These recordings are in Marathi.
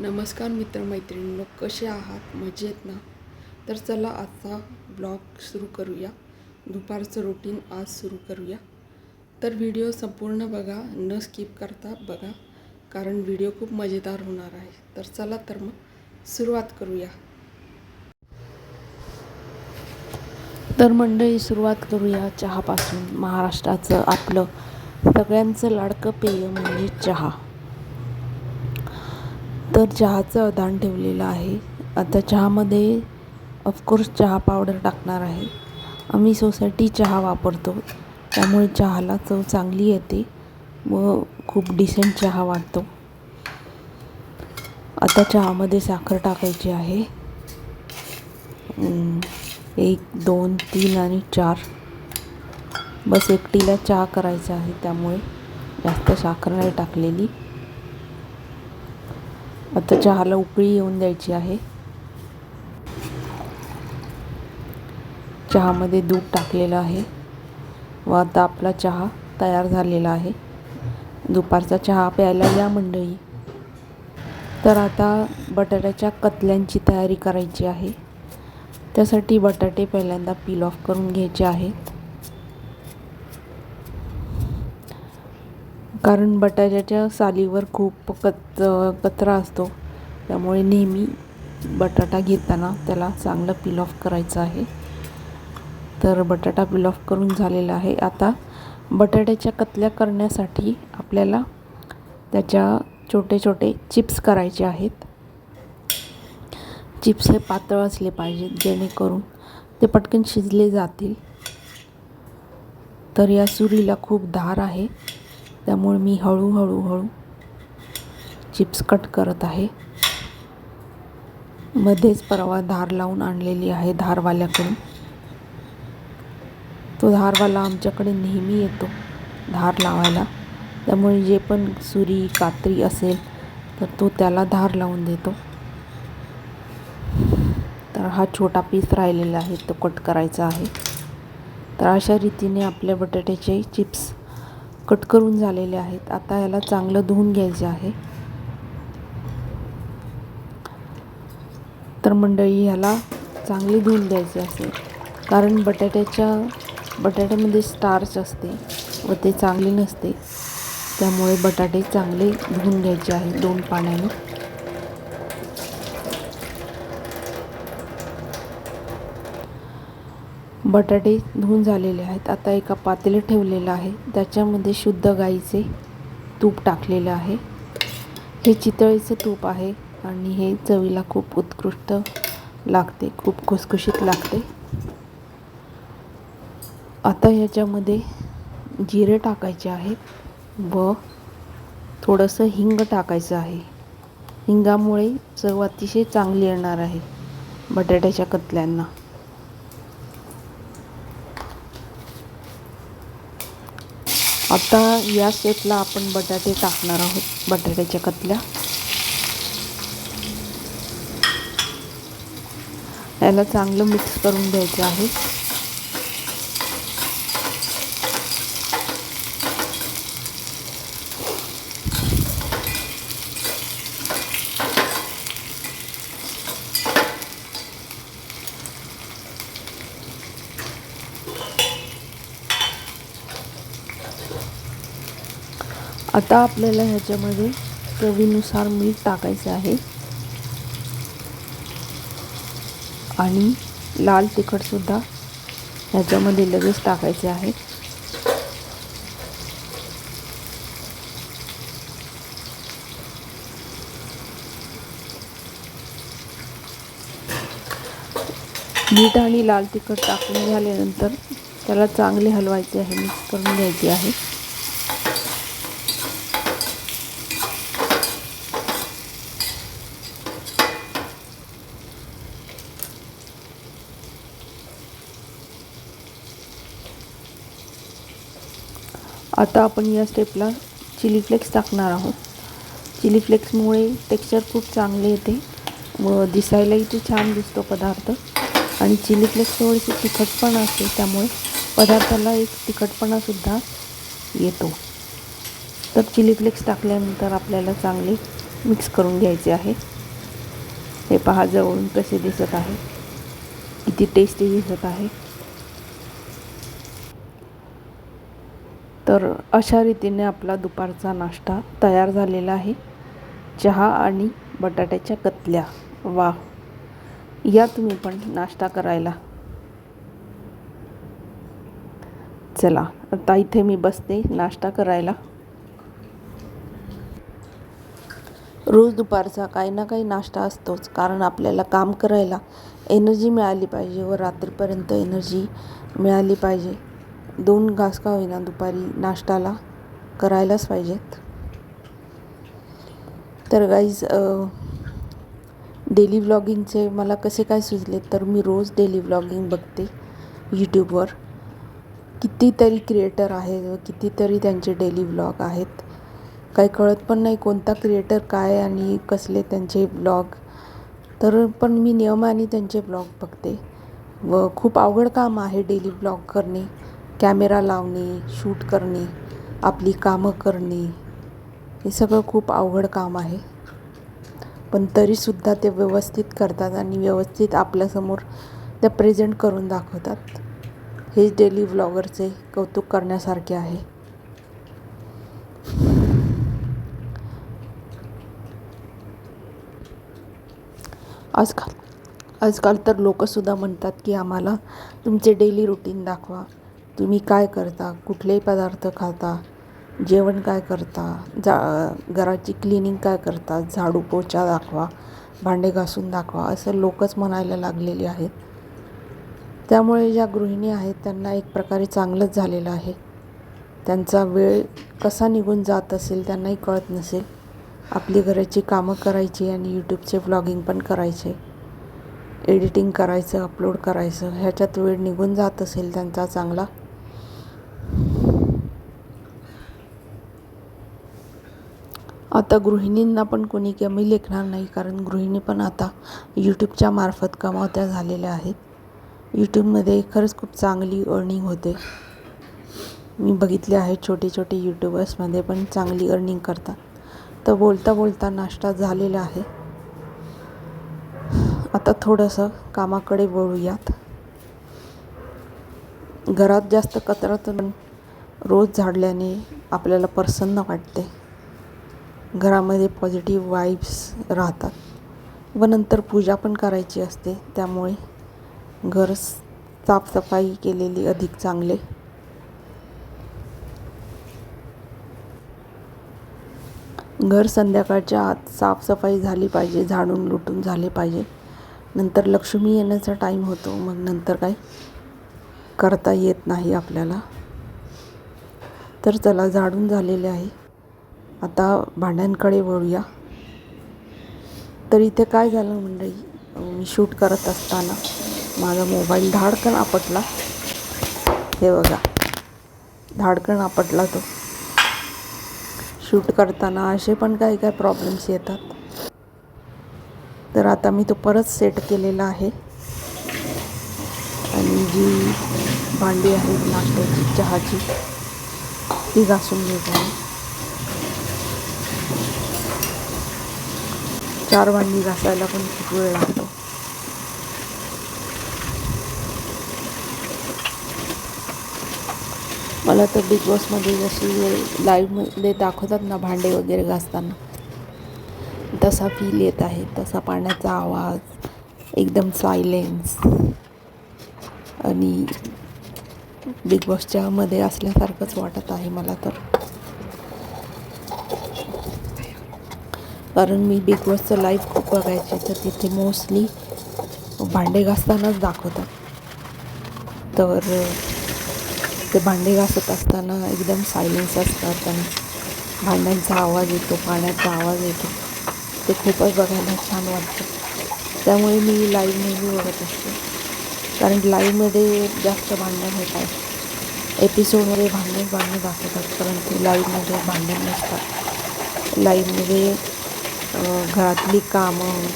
नमस्कार मित्रमैत्रिणींनो कसे आहात? मजेत ना? तर चला आजचा ब्लॉग सुरू करूया. दुपारचं रुटीन आज सुरू करूया. तर व्हिडिओ संपूर्ण बघा न स्किप करता बघा कारण व्हिडिओ खूप मजेदार होणार आहे. तर चला तर मग सुरुवात करूया. तर मंडळी सुरुवात करूया चहापासून. महाराष्ट्राचं आपलं सगळ्यांचं लाडकं पेय म्हणजे चहा. तर चहाचं अदान ठेवलेलं आहे. आता चहामध्ये ऑफकोर्स चहा पावडर टाकणार आहे. आम्ही सोसायटी चहा वापरतो. त्यामुळे चहाला चव चांगली येते व खूप डिसेंट चहा वाटतो. आता चहामध्ये साखर टाकायची आहे. एक दोन तीन आणि चार. बस एकटीला चहा करायचा आहे त्यामुळे जास्त साखर नाही टाकलेली. आता चहाला उकळी येऊन द्यायची आहे. चहामध्ये दूध टाकलेलं आहे. व आता आपला चहा तयार झालेला आहे. दुपारचा चहा प्यायला या मंडळी. तर आता बटाट्याच्या कतल्यांची तयारी करायची आहे. त्यासाठी बटाटे पहिल्यांदा पील ऑफ करून घ्यायचे आहेत. कारण बटाट्याच्या सालीवर खूप कच कचरा असतो. त्यामुळे नेहमी बटाटा घेताना त्याला चांगलं पील ऑफ करायचं आहे. तर बटाटा पील ऑफ करून झालेला आहे. आता बटाट्याच्या कतल्या करण्यासाठी आपल्याला त्याच्या छोटे छोटे चिप्स करायचे आहेत. चिप्स हे पातळ असले पाहिजेत जेणेकरून ते पटकन शिजले जातील. तर या सुरीला खूप धार आहे. त्यामुळे मी हळूहळू हळू चिप्स कट करत आहे. मध्येच परवा धार लावून आणलेली आहे धारवाल्याकडून. तो धारवाला आमच्याकडे नेहमी येतो धार लावायला. त्यामुळे जे पण सुरी कात्री असेल तर तो त्याला धार लावून देतो. तर हा छोटा पीस राहिलेला आहे तो कट करायचा आहे. तर अशा रीतीने आपल्या बटाट्याचे चिप्स कट करून झालेले आहेत. आता याला चांगलं धुवून घ्यायचे आहे. तर मंडळी ह्याला चांगली धुवून द्यायची असेल कारण बटाट्याच्या बटाट्यामध्ये स्टार्च असते व ते चांगले नसते. त्यामुळे बटाटे चांगले धुवून घ्यायचे आहे दोन पाण्याने. बटाटे धुवून झालेले आहेत. आता एका पातेले ठेवलेलं आहे. त्याच्यामध्ये शुद्ध गाईचे तूप टाकलेलं आहे. हे चितळीचं तूप आहे आणि हे चवीला खूप उत्कृष्ट लागते. खूप खुसखुशीत लागते. आता ह्याच्यामध्ये जिरे टाकायचे आहेत व थोडंसं हिंग टाकायचं आहे. हिंगामुळे चव अतिशय चांगली येणार आहे बटाट्याच्या कतल्यांना. आता या स्टेपला आपण बटाटे टाकणार आहोत बटाट्याच्या कतल्या. याला चांगलं मिक्स करून द्यायचं आहे. आता आपल्याला ह्याच्यामध्ये चवीनुसार मीठ टाकायचं आहे. आणि लाल तिखटसुद्धा ह्याच्यामध्ये लगेच टाकायचे आहे. मीठ आणि लाल तिखट टाकून झाल्यानंतर त्याला चांगले हलवायचे आहे मिक्स करून घ्यायचे आहे. आता आपण या स्टेपला चिली फ्लेक्स टाकणार आहोत. चिली फ्लेक्समुळे टेक्स्चर खूप चांगले येते व दिसायलाही ते छान दिसतो पदार्थ. आणि चिली फ्लेक्स थोडीशी तिखटपण असते त्यामुळे पदार्थाला एक तिखटपणासुद्धा येतो. तर चिली फ्लेक्स टाकल्यानंतर आपल्याला चांगले मिक्स करून घ्यायचे आहे. हे पहा जवळून कसे दिसत आहे. किती टेस्टी दिसत आहे. तर अशा रीतीने आपला दुपारचा नाश्ता तयार झालेला आहे. चहा आणि बटाट्याच्या कतल्या. वा या तुम्ही पण नाश्ता करायला. चला आता इथे मी बसते नाश्ता करायला. रोज दुपारचा काही ना काही नाश्ता असतोच कारण आपल्याला काम करायला एनर्जी मिळाली पाहिजे व रात्रीपर्यंत एनर्जी मिळाली पाहिजे. दोन घास का होईना दुपारी नाश्ताला करायलाच पाहिजेत. तर गाईज डेली व्लॉगिंगचे मला कसे काय सुचले तर मी रोज डेली व्लॉगिंग बघते यूट्यूबवर कितीतरी क्रिएटर आहेत कितीतरी त्यांचे डेली व्लॉग आहेत. काही कळत पण नाही कोणता क्रिएटर काय आणि कसले त्यांचे ब्लॉग तर पण मी नियमाने त्यांचे ब्लॉग बघते. व खूप अवघड काम आहे डेली ब्लॉग करणे. कॅमेरा लावणे शूट करणे आपली कामं करणे हे सगळं खूप अवघड काम आहे. पण तरीसुद्धा ते व्यवस्थित करतात आणि व्यवस्थित आपल्यासमोर त्या प्रेझेंट करून दाखवतात. हेच डेली व्लॉगरचे कौतुक करण्यासारखे आहे. आजकाल आजकाल तर लोकंसुद्धा म्हणतात की आम्हाला तुमचे डेली रुटीन दाखवा. तुम्ही काय करता? कुठलेही पदार्थ खाता? जेवण काय करता? जा घराची क्लिनिंग काय करता? झाडू पोछा दाखवा भांडे घासून दाखवा असं लोकच म्हणायला लागलेली आहेत. त्यामुळे ज्या गृहिणी आहेत त्यांना एक प्रकारे चांगलंच झालेलं आहे. त्यांचा वेळ कसा निघून जात असेल त्यांनाही कळत नसेल. आपली घराची कामं करायची आणि यूट्यूबचे व्लॉगिंग पण करायचे. एडिटिंग करायचं अपलोड करायचं ह्याच्यात वेळ निघून जात असेल त्यांचा चांगला. आता गृहिणींना पण कोणी कमी लेखणार नाही कारण गृहिणी पण आता यूट्यूबच्या मार्फत कमावत्या झालेल्या आहेत. यूट्यूबमध्ये खरंच खूप चांगली अर्निंग होते. मी बघितले आहे छोटे छोटे यूट्यूबर्समध्ये पण चांगली अर्निंग करतात. तर बोलता बोलता नाश्ता झालेला आहे. आता थोडंसं कामाकडे वळूयात. घरात जास्त कचरा रोज झाडल्याने आपल्याला प्रसन्न वाटते. घरामध्ये पॉझिटिव्ह वाईब्स राहतात. व नंतर पूजा पण करायची असते. त्यामुळे घर साफसफाई केलेली अधिक चांगले. घर संध्याकाळच्या आत साफसफाई झाली पाहिजे. झाडून लुटून झाले पाहिजे. नंतर लक्ष्मी येण्याचा टाईम होतो. मग नंतर काय? करता येत नाही आपल्याला. तर चला झाडून झालेले आहे. आता भांड्यांकडे वळूया. तर इथे काय झालं मंडळी? मी शूट करत असताना माझा मोबाईल धाडकन आपटला. हे बघा. धाडकन आपटला तो. शूट करताना असे पण काही काय प्रॉब्लेम्स येतात. तर आता मी तो परत सेट केलेला आहे. आणि जी भांडी आहेत नाश्त्याची चहाची ती घासून घेत आहे चार भांडी घासायला पण खूप वेळ लागतो. मला तर बिग बॉसमध्ये जशी लाईव्हमध्ये दाखवतात ना भांडे वगैरे घासताना तसा फील येत आहे. तसा पाण्याचा आवाज एकदम सायलेन्स आणि बिग बॉसच्यामध्ये असल्यासारखंच वाटत आहे मला तर. कारण मी बिग बॉसचं लाईव्ह खूप बघायचे. तर तिथे मोस्टली भांडे घासतानाच दाखवतात. तर ते भांडे घासत असताना एकदम सायलेन्स असतात आणि भांड्यांचा आवाज येतो पाण्याचा आवाज येतो. ते खूपच बघायला छान वाटतं. त्यामुळे मी लाईव्ह नेहमी बघत असते. कारण लाईव्हमध्ये जास्त भांडण होतात एपिसोडमध्ये भांडण भांडणं दाखवतात परंतु लाईव्हमध्ये भांडण नसतात. लाईव्हमध्ये घरातली कामं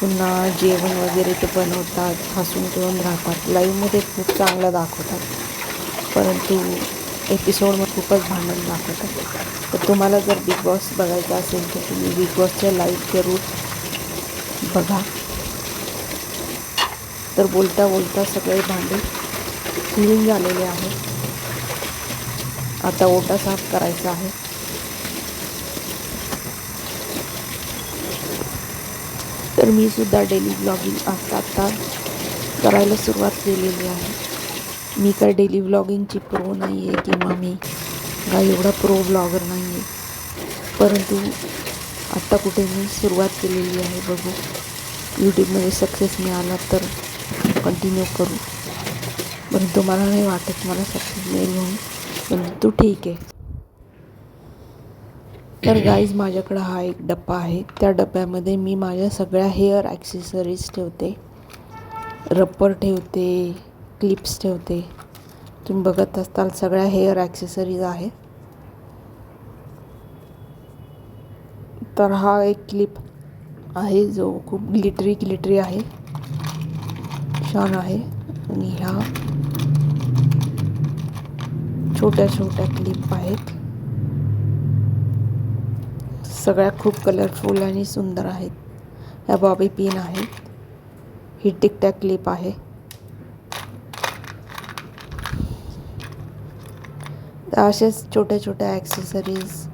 पुन्हा जेवण वगैरे ते बनवतात हसून खेळून राहतात. लाईव्हमध्ये खूप चांगलं दाखवतात. परंतु एपिसोडमध्ये खूपच भांडण दाखवतात. तर तुम्हाला जर बिग बॉस बघायचा असेल तर तुम्ही बिग बॉसच्या लाईव्ह जरूर बघा. तर बोलता बोलता सगळे भांडे क्लीन झालेले आहे आता ओटा साफ करायचा आहे. तर मी सुद्धा डेली ब्लॉगिंग आता आता करायला सुरुवात केलेली आहे. मी काय डेली ब्लॉगिंगची प्रो नाही आहे किंवा मी काय एवढा प्रो ब्लॉगर नाही आहे परंतु आत्ता कुठे मी सुरुवात केलेली आहे बघू. यूट्यूबमध्ये सक्सेस मिळाला तर कंटिन्यू करू. परंतु मला नाही वाटत मला सक्सेस मिळेल म्हणून. परंतु ठीक आहे. तर गाईज माझ्याकडं हा एक डब्बा आहे. त्या डब्यामध्ये मी माझ्या सगळ्या हेअर ॲक्सेसरीज ठेवते. रबर ठेवते क्लिप्स ठेवते. तुम्ही बघत असताल सगळ्या हेअर ॲक्सेसरीज आहे तर हा एक क्लिप आहे जो खूप ग्लिटरी ग्लिटरी आहे. छान आहे. आणि ह्या छोट्या छोट्या क्लिप आहेत. सगळ्या खूप कलरफुल आणि सुंदर आहेत. ह्या बॉबी पिन आहेत. ही टिकटॅक क्लिप आहे. असेच छोट्या छोट्या ॲक्सेसरीज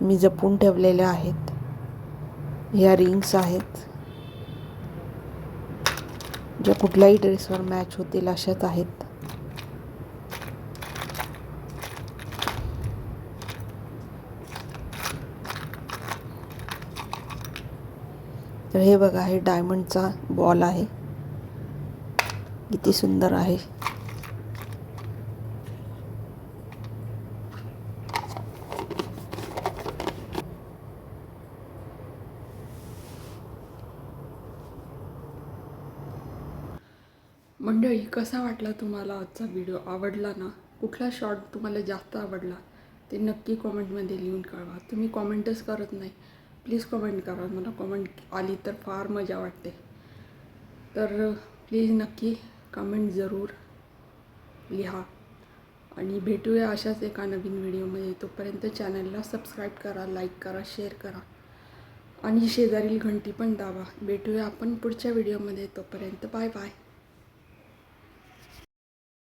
मी जपून ठेवलेल्या आहेत. ह्या रिंग्स आहेत. ज्या कुठल्याही ड्रेसवर मॅच होतील अशाच आहेत. तर हे बघा हे डायमंडचा बॉल आहे. किती सुंदर आहे. मंडळी कसा वाटला तुम्हाला आजचा व्हिडिओ आवडला ना? कुठला शॉर्ट तुम्हाला जास्त आवडला? ते नक्की कॉमेंटमध्ये लिहून कळवा. तुम्ही कॉमेंटच करत नाही. प्लीज कमेंट करा. मला कमेंट आली तर फार मजा वाटते. तर प्लीज नक्की कमेंट जरूर लिहा. आणि भेटूया अशाच एका नवीन व्हिडिओमध्ये. तोपर्यंत चॅनलला सबस्क्राईब करा लाईक करा शेअर करा. आणि शेजारील घंटी पण दाबा. भेटूया आपण पुढच्या व्हिडिओमध्ये. तोपर्यंत बाय बाय.